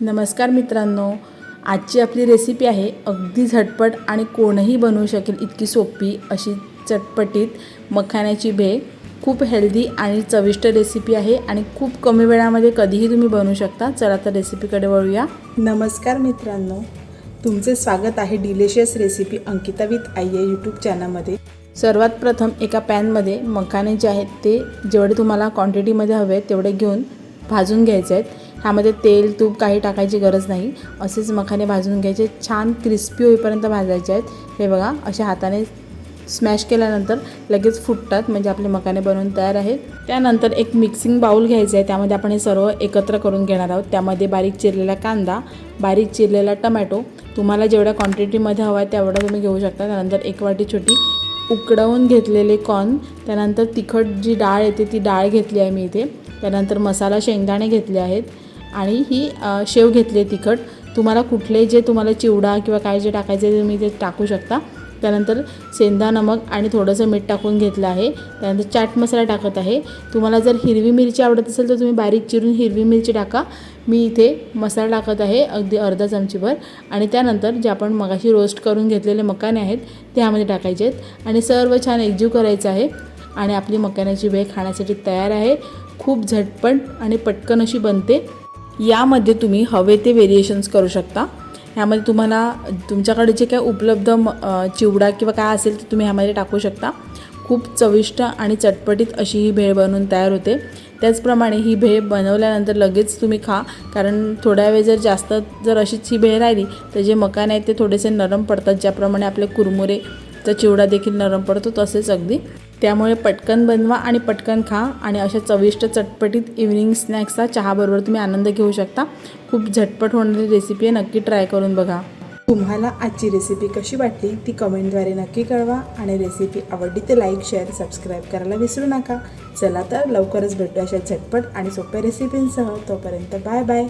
नमस्कार मित्रांनो आजची आपली रेसिपी आहे अगदी झटपट आणि कोणही बनवू शकेल इतकी सोपी अशी चटपटीत मखाण्याची भे खूप हेल्दी आणि चविष्ट रेसिपी आहे आणि खूप कमी वेळामध्ये कधीही तुम्ही बनवू शकता. चला तर रेसिपीकडे वळूया. नमस्कार मित्रांनो तुमचे स्वागत आहे डिलिशियस रेसिपी अंकिता विथ आई या यूट्यूब चॅनलमध्ये सर्वात प्रथम एका पॅनमध्ये मखाने जे आहेत ते जेवढे तुम्हाला क्वांटिटीमध्ये हवे आहेत तेवढे घेऊन भाजून घ्यायचे आहेत. ह्यामध्ये तेल तूप काही टाकायची गरज नाही. असेच मखाने भाजून घ्यायचे. छान क्रिस्पी होईपर्यंत भाजायचे आहेत. हे बघा अशा हाताने स्मॅश केल्यानंतर लगेच फुटतात म्हणजे आपले मखाने बनवून तयार आहेत. त्यानंतर एक मिक्सिंग बाऊल घ्यायचं आहे. त्यामध्ये आपण हे सर्व एकत्र करून घेणार आहोत. त्यामध्ये बारीक चिरलेला कांदा बारीक चिरलेला टमॅटो. तुम्हाला जेवढ्या क्वांटिटीमध्ये हवा आहे तेवढा तुम्ही घेऊ शकता. त्यानंतर एक वाटी छोटी उकडवून घेतलेले कॉर्न त्यानंतर तिखट जी डाळ येते ती डाळ घेतली आहे मी इथे. त्यानंतर मसाला शेंगदाणे घेतले आहेत आणि ही शेव घेतली आहे तिखट. तुम्हाला कुठले जे तुम्हाला चिवडा किंवा काय जे टाकायचे तुम्ही ते टाकू शकता. त्यानंतर सेंधा नमक आणि थोडंसं मीठ टाकून घेतलं आहे. त्यानंतर चाट मसाला टाकत आहे. तुम्हाला जर हिरवी मिरची आवडत असेल तर तुम्ही बारीक चिरून हिरवी मिरची टाका. मी इथे मसाला टाकत आहे अगदी अर्धा चमचीभर. आणि त्यानंतर जे आपण मगाशी रोस्ट करून घेतलेले मकाने आहेत ते ह्यामध्ये टाकायचे आहेत. आणि सर्व छान एकजीव करायचं आहे. आणि आपली मकाण्याची भेळ खाण्यासाठी तयार आहे. खूप झटपट आणि पटकन अशी बनते. यामध्ये तुम्ही हवे ते व्हेरिएशन्स करू शकता. ह्यामध्ये तुम्हाला तुमच्याकडे जे काय उपलब्ध म चिवडा किंवा काय असेल ते तुम्ही ह्यामध्ये टाकू शकता. खूप चविष्ट आणि चटपटीत अशी ही भेळ बनवून तयार होते. त्याचप्रमाणे ही भेळ बनवल्यानंतर लगेच तुम्ही खा. कारण थोड्या वेळ जर जास्त जर अशीच ही भेळ राहिली तर जे मकान आहेत ते थोडेसे नरम पडतात. ज्याप्रमाणे आपले कुरमुरेचा चिवडा देखील नरम पडतो तसेच अगदी. त्यामुळे पटकन बनवा आणि पटकन खा आणि अशा चविष्ट चटपटीत इव्हनिंग स्नॅक्सचा चहाबरोबर तुम्ही आनंद घेऊ शकता. खूप झटपट होणारी रेसिपी आहे नक्की ट्राय करून बघा. तुम्हाला आजची रेसिपी कशी वाटली ती कमेंटद्वारे नक्की कळवा आणि रेसिपी आवडली ते लाईक शेअर सबस्क्राईब करायला विसरू नका. चला तर लवकरच भेटू अशा झटपट आणि सोप्या रेसिपींसह तोपर्यंत बाय बाय